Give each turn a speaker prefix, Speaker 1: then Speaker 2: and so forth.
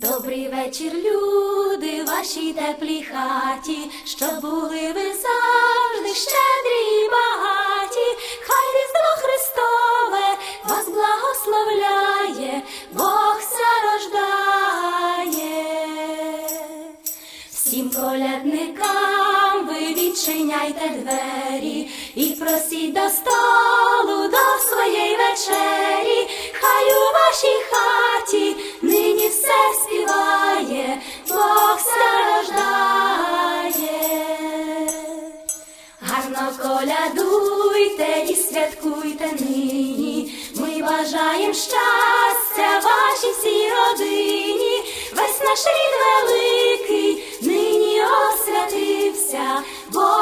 Speaker 1: Добрий вечір, люди, вашій теплій хаті, щоб були ви завжди щедрі і багаті, хай Різдво Христове вас благословляє, Бог рождає. Всім колядникам ви відчиняйте двері і просіть до столу Колядуйте і святкуйте нині. Ми бажаєм щастя вашій всій родині. Весь наш рід великий нині освятився, Бог